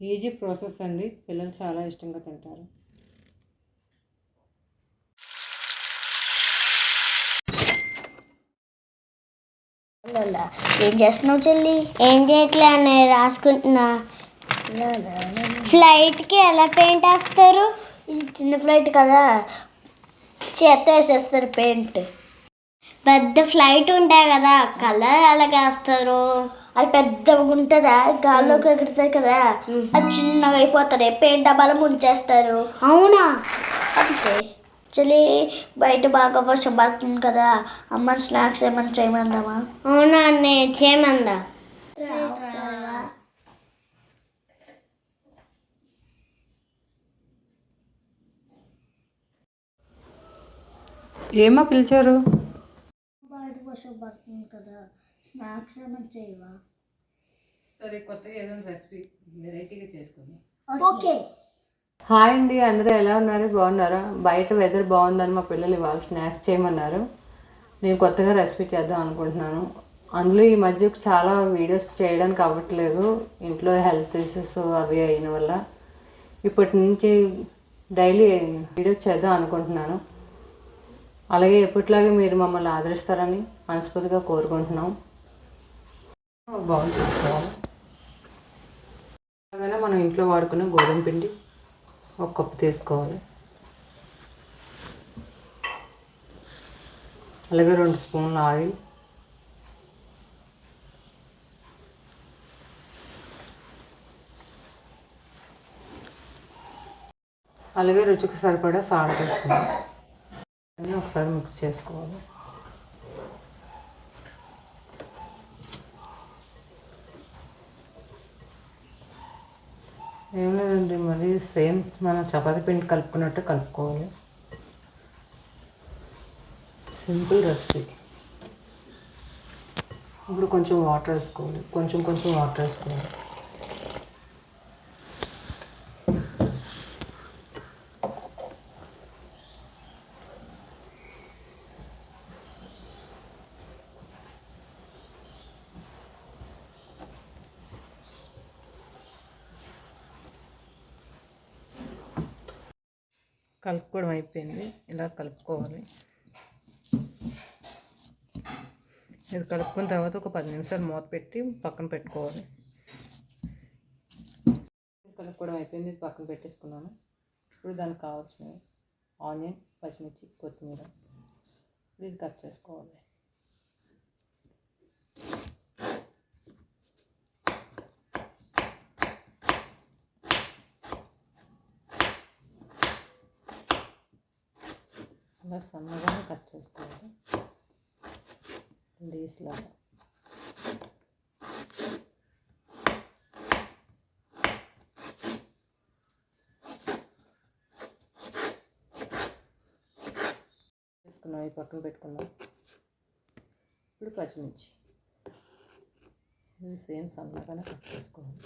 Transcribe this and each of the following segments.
Easy process అండి. పిల్లలు చాలా ఇష్టంగా తింటారు. ఏం చేస్తున్నావు చెల్లి? ఏం చేయట్లే అన్నయ్య? రాసుకుంటున్నా. ఫ్లైట్కి ఎలా పెయింట్ వేస్తారు? ఇది చిన్న ఫ్లైట్ కదా. చేత వేసేస్తారు పెయింట్. పెద్ద ఫ్లైట్ ఉంటాయి కదా కలర్ ఎలాగ వేస్తారు అది పెద్దగా ఉంటుందా? గాల్లోకి ఎగురుతాయి కదా. అది చిన్నగా అయిపోతుంది. పెయింట్ డబ్బాలో ముంచేస్తారు. అవునా? అంతే. చెల్లి బయట బాగా వర్షం పడుతుంది కదా. అమ్మ స్నాక్స్ ఏమైనా చేయమందామా? అవునా అన్నయ్య చేయమందా? ఏమా పిలిచారు? వర్షం పడుతుంది కదా స్నాక్స్ ఏమైనా చేయవా? సరే కొత్తగా ఏదైనా రెసిపీ వెరైటీగా చేసుకుని ఓకే. హాయ్ అండి అందరూ ఎలా ఉన్నారు? బాగున్నారా? బయట వెదర్ బాగుందని మా పిల్లలు ఇవాళ స్నాక్స్ చేయమన్నారు. నేను కొత్తగా రెసిపీ చేద్దాం అనుకుంటున్నాను. అందులో ఈ మధ్య చాలా వీడియోస్ చేయడానికి అవ్వట్లేదు. ఇంట్లో హెల్త్ ఇష్యూస్ అవి అయిన వల్ల ఇప్పటి నుంచి డైలీ వీడియోస్ చేద్దాం అనుకుంటున్నాను. అలాగే ఎప్పటిలాగే మీరు మమ్మల్ని ఆదరిస్తారని మనస్ఫూర్తిగా కోరుకుంటున్నాం. బాగుంది. తీసుకోవాలి అలాగే మనం ఇంట్లో వాడుకునే గోధుమ పిండి ఒక కప్పు తీసుకోవాలి. అలాగే రెండు స్పూన్ల ఆయిల్. అలాగే రుచికి సరిపడా సాడ తీసుకుందాం ఒకసారి మిక్స్ చేసుకోవాలి ఏం లేదండి మరి సేమ్ మనం చపాతి పిండి కలుపుకున్నట్టు కలుపుకోవాలి. సింపుల్ రెసిపీ ఇప్పుడు కొంచెం వాటర్ వేసుకోవాలి. కొంచెం కొంచెం వాటర్ వేసుకోవాలి. కలుపుకోవడం అయిపోయింది. ఇలా కలుపుకోవాలి. ఇది కలుపుకున్న తర్వాత ఒక పది నిమిషాలు మూత పెట్టి పక్కన పెట్టుకోవాలి. కలుపుకోవడం అయిపోయింది. ఇది పక్కన పెట్టేసుకున్నాను. ఇప్పుడు దానికి కావాల్సినవి ఆనియన్ పచ్చిమిర్చి కొత్తిమీర. ఇది కట్ చేసుకోవాలి. విధంగా సన్నగా కట్ చేసుకోవాలి. లేస్ లాగా. వేసుకున్నాం ఈ పక్కన పెట్టుకున్నాం. ఇప్పుడు పచ్చిమిర్చి. సేమ్ సన్నగానే కట్ చేసుకోవాలి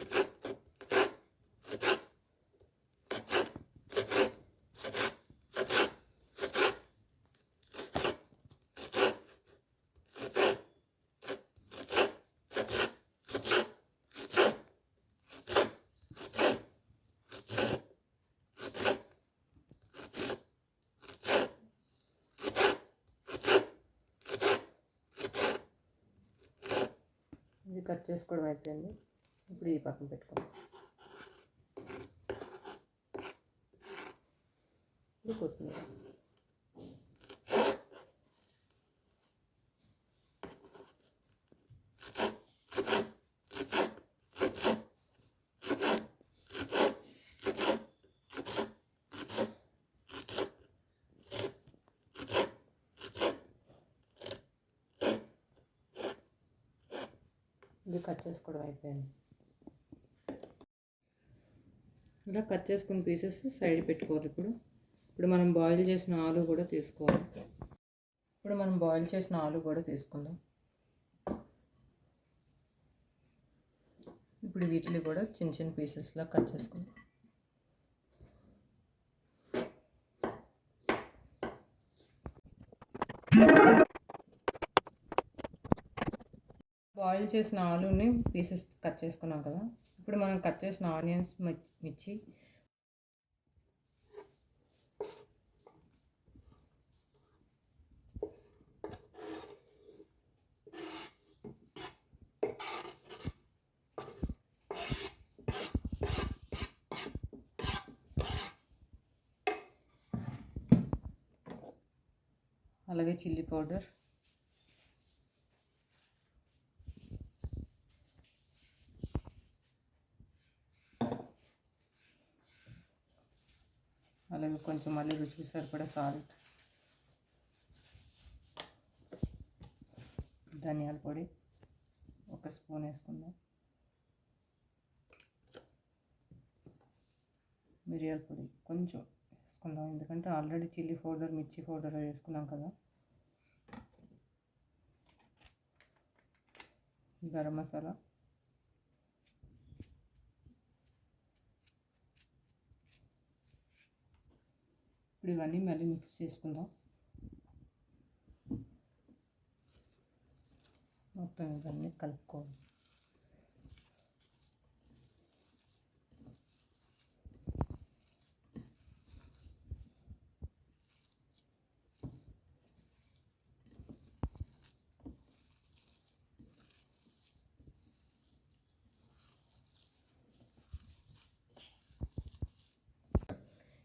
ఇది కట్ చేసుకోవడం అయిపోయింది. ఇప్పుడు ఈ పక్కన పెట్టుకోండి ఇప్పుడు కొత్తిమీర. ఇది కట్ చేసుకోవడం అయిపోయింది. ఇలా కట్ చేసుకున్న పీసెస్ సైడ్ పెట్టుకోవాలి ఇప్పుడు. ఇప్పుడు మనం బాయిల్ చేసిన ఆలు కూడా తీసుకోవాలి. ఇప్పుడు మనం బాయిల్ చేసిన ఆలు కూడా తీసుకుందాం. ఇప్పుడు వీటిని కూడా చిన్న చిన్న పీసెస్లా కట్ చేసుకుందాం. బాయిల్ చేసిన ఆలుని పీసెస్ కట్ చేసుకున్నాం కదా. ఇప్పుడు మనం కట్ చేసిన ఆనియన్స్ మిర్చి. అలాగే చిల్లీ పౌడర్ అలాగే కొంచెం మళ్ళీ రుచికి సరిపడే సాల్ట్ ధనియాల పొడి ఒక స్పూన్ వేసుకుందాం. మిరియాల పొడి కొంచెం వేసుకుందాం ఎందుకంటే ఆల్రెడీ చిల్లీ పౌడర్ మిర్చి పౌడర్ వేసుకున్నాం కదా. గరం మసాలా. ఇప్పుడు ఇవన్నీ మళ్ళీ మిక్స్ చేసుకుందాం. మొత్తం ఇవన్నీ కలుపుకోవాలి.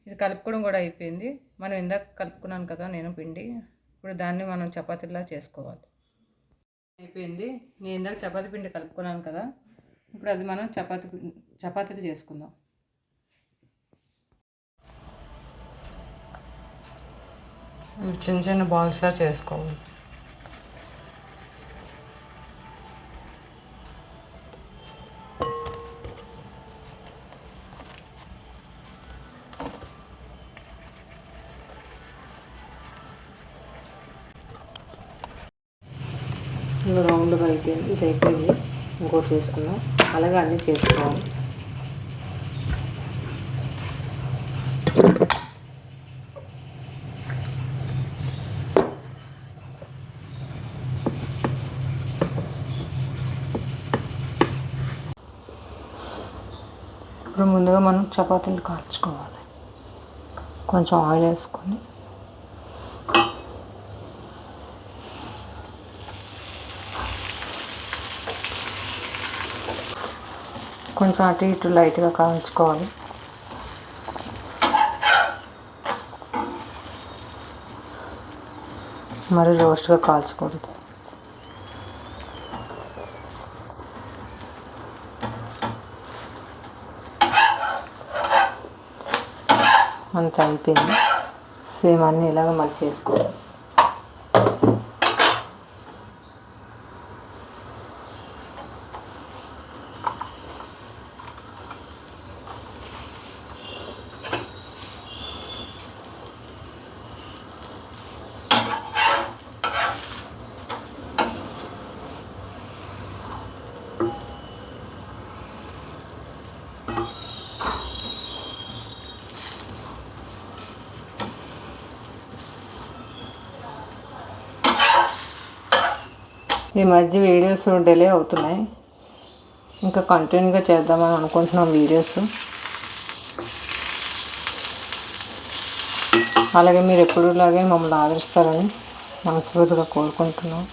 ఇది కలుపుకోవడం కూడా అయిపోయింది. మనం ఇందాక కలుపుకున్నాను కదా నేను పిండి. ఇప్పుడు దాన్ని మనం చపాతీలా చేసుకోవాలి. అయిపోయింది. నేను ఇందాక చపాతీ పిండి కలుపుకున్నాను కదా ఇప్పుడు అది మనం చపాతీ చపాతీలు చేసుకుందాం. చిన్న చిన్న బాల్స్లా చేసుకోవాలి. రౌండ్గా అయిపోయింది ఇది అయిపోయింది. ఇంకోటి చేసుకున్నాం అలాగే అన్నీ చేసుకోవాలి. ఇప్పుడు ముందుగా మనం చపాతీలు కాల్చుకోవాలి. కొంచెం ఆయిల్ వేసుకొని కొంచెం అటు ఇటు లైట్గా కాల్చుకోవాలి. మరి రోస్ట్గా కాల్చకూడదు. అంత అయిపోయింది. సేమ్ అన్నీ ఇలాగ మళ్ళీ చేసుకోవాలి ఈ మధ్య వీడియోస్ డిలే అవుతున్నాయి. ఇంకా కంటిన్యూగా చేద్దామని అనుకుంటున్నాం వీడియోస్. అలాగే మీరు ఎప్పుడులాగే మమ్మల్ని ఆదరిస్తారని మనస్ఫూర్తిగా కోరుకుంటున్నాం.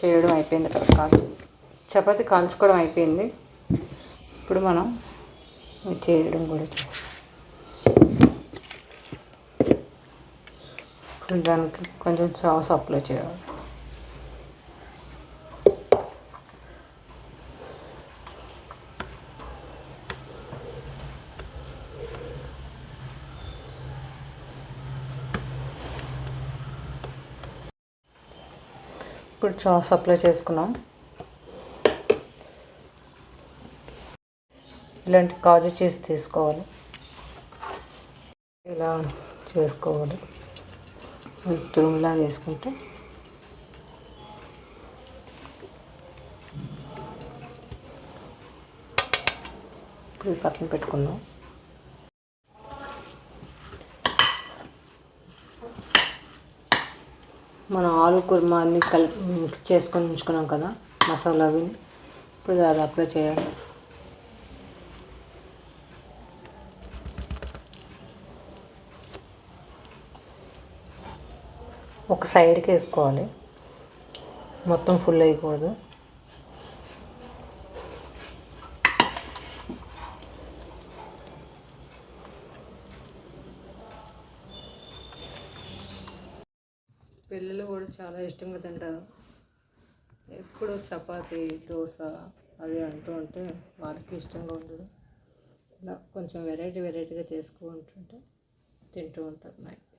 చేయడం అయిపోయింది ఇక్కడ చపాతి కాల్చుకోవడం అయిపోయింది. ఇప్పుడు మనం చేయడం కూడా చేస్తాం. దానికి కొంచెం సాస్ అప్లై చేయాలి. ఇప్పుడు సాస్ అప్లై చేసుకున్నాం. ఇలాంటి కాజు చీజ్ తీసుకోవాలి. ఇలా చేసుకోవాలి. తురుములా వేసుకుంటే ఇప్పుడు పక్కన పెట్టుకుందాం. మనం ఆలు కుర్మా అన్ని కలిపి మిక్స్ చేసుకొని ఉంచుకున్నాం కదా మసాలా అవి ఇప్పుడు దాదాపుగా చేయాలి. ఒక సైడ్కి వేసుకోవాలి. మొత్తం ఫుల్ వేయకూడదు. పిల్లలు కూడా చాలా ఇష్టంగా తింటారు. ఎప్పుడు చపాతి దోశ అది అంటూ ఉంటే వాళ్ళకి ఇష్టంగా ఉండదు. ఇలా కొంచెం వెరైటీ వెరైటీగా చేసుకుంటుంటే తింటూ ఉంటారు night.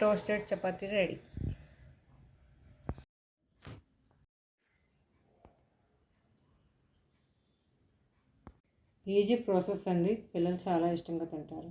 Toasted chapati ready easy process అండి. పిల్లలు చాలా ఇష్టంగా తింటారు.